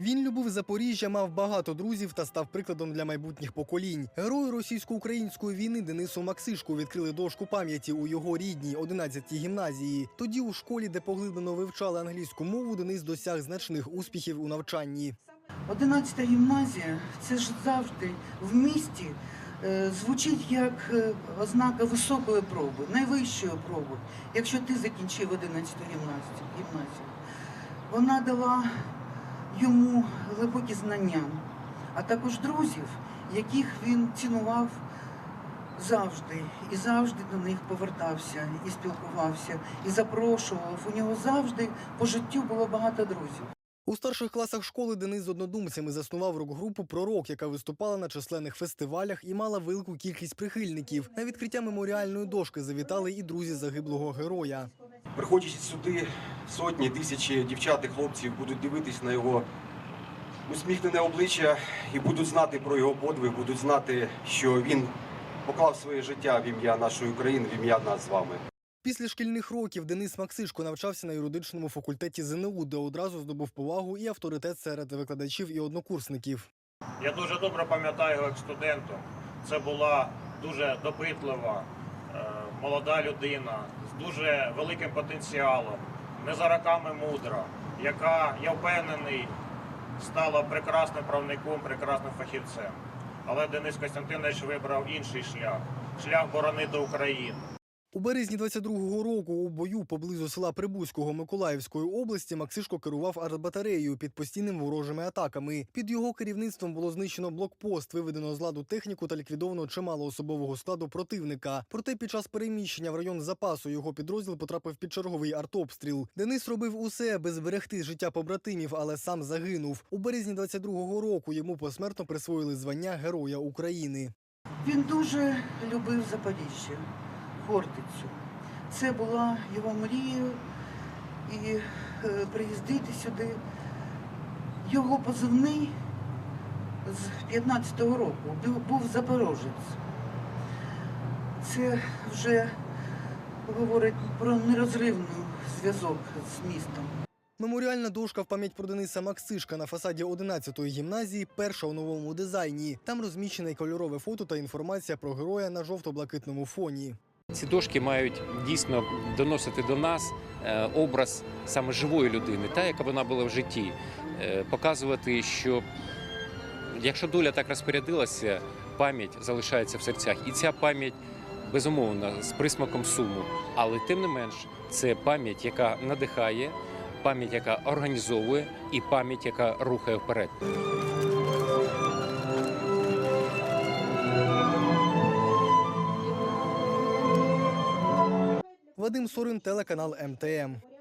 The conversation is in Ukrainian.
Він любив Запоріжжя, мав багато друзів та став прикладом для майбутніх поколінь. Герою російсько-української війни Денису Максишку відкрили дошку пам'яті у його рідній 11-й гімназії. Тоді у школі, де поглиблено вивчали англійську мову, Денис досяг значних успіхів у навчанні. 11 гімназія це ж завжди в місті е, звучить як е, ознака високої проби, найвищої проби, якщо ти закінчив 11 гімназію. гімназію. Вона дала йому глибокі знання, а також друзів, яких він цінував завжди і завжди до них повертався і спілкувався, і запрошував. У нього завжди по життю було багато друзів. У старших класах школи Денис з однодумцями заснував рок-групу Пророк, яка виступала на численних фестивалях і мала велику кількість прихильників. На відкриття меморіальної дошки завітали і друзі загиблого героя. Приходячи сюди, сотні, тисячі дівчат і хлопців будуть дивитись на його усміхнене обличчя і будуть знати про його подвиг, будуть знати, що він поклав своє життя в ім'я нашої України, в ім'я нас з вами. Після шкільних років Денис Максишко навчався на юридичному факультеті ЗНУ, де одразу здобув повагу і авторитет серед викладачів і однокурсників. Я дуже добре пам'ятаю його як студентом. Це була дуже допитлива, е, молода людина з дуже великим потенціалом, не за роками мудра, яка, я впевнений, стала прекрасним правником, прекрасним фахівцем. Але Денис Костянтинович вибрав інший шлях шлях боронити Україну. У березні 22-го року у бою поблизу села Прибузького Миколаївської області Максишко керував артбатареєю під постійними ворожими атаками. Під його керівництвом було знищено блокпост, виведено з ладу техніку та ліквідовано чимало особового складу противника. Проте під час переміщення в район запасу його підрозділ потрапив під черговий артобстріл. Денис робив усе, аби зберегти життя побратимів, але сам загинув. У березні 22-го року йому посмертно присвоїли звання Героя України. Він дуже любив Запоріжжя, Хортицю. Це була його мрією і е, приїздити сюди. Його позивний з 15-го року був Запорожець. Це вже говорить про нерозривний зв'язок з містом. Меморіальна дошка в пам'ять про Дениса Максишка на фасаді 11-ї гімназії перша у новому дизайні. Там розміщене кольорове фото та інформація про героя на жовто-блакитному фоні. Ці дошки мають дійсно доносити до нас е, образ саме живої людини, та яка вона була в житті, Е, показувати, що якщо доля так розпорядилася, пам'ять залишається в серцях, і ця пам'ять безумовно з присмаком суму, але тим не менш це пам'ять, яка надихає, пам'ять, яка організовує, і пам'ять, яка рухає вперед. Вадим Сурин, телеканал МТМ.